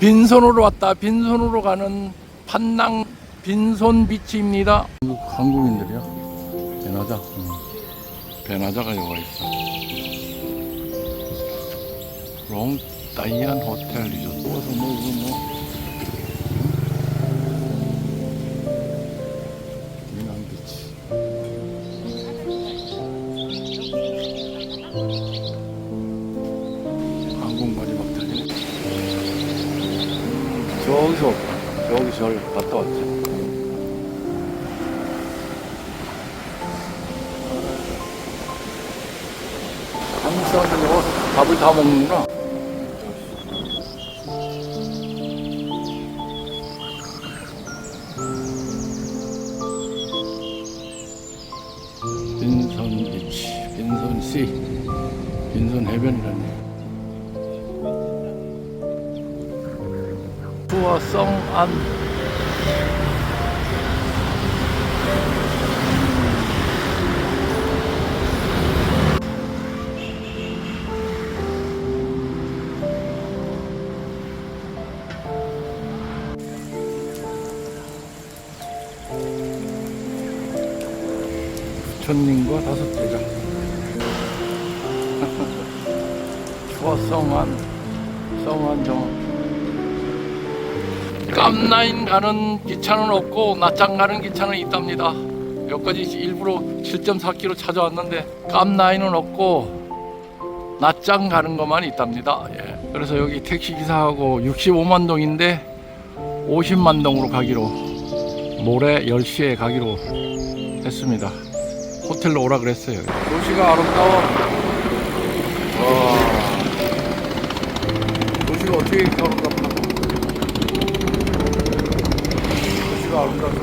빈손으로 왔다. 빈손으로 가는 판낭 빈손 비치입니다. 한국인들이야 배나자? 응. 배나자가 여기 있어. 롱 다이안 호텔 리조트 뭐서 뭐 이거 뭐? 미남 비치 저기서 저기 절 갔다 왔지. 한국 사람들이 와서 밥을 다 먹는구나. 빈손 비치 빈손 씨 빈손 해변이라네 투어 성안 부처님과 다섯째가. 투어 성안 성안 정원 깜라인 가는 기차는 없고 낮장 가는 기차는 있답니다. 여기까지 일부러 7.4km 찾아왔는데 깜라인은 없고 낮장 가는 것만 있답니다. 예. 그래서 여기 택시 기사하고 65만 동인데 50만 동으로 가기로 모레 10시에 가기로 했습니다. 호텔로 오라 그랬어요. 도시가 아름다워. 도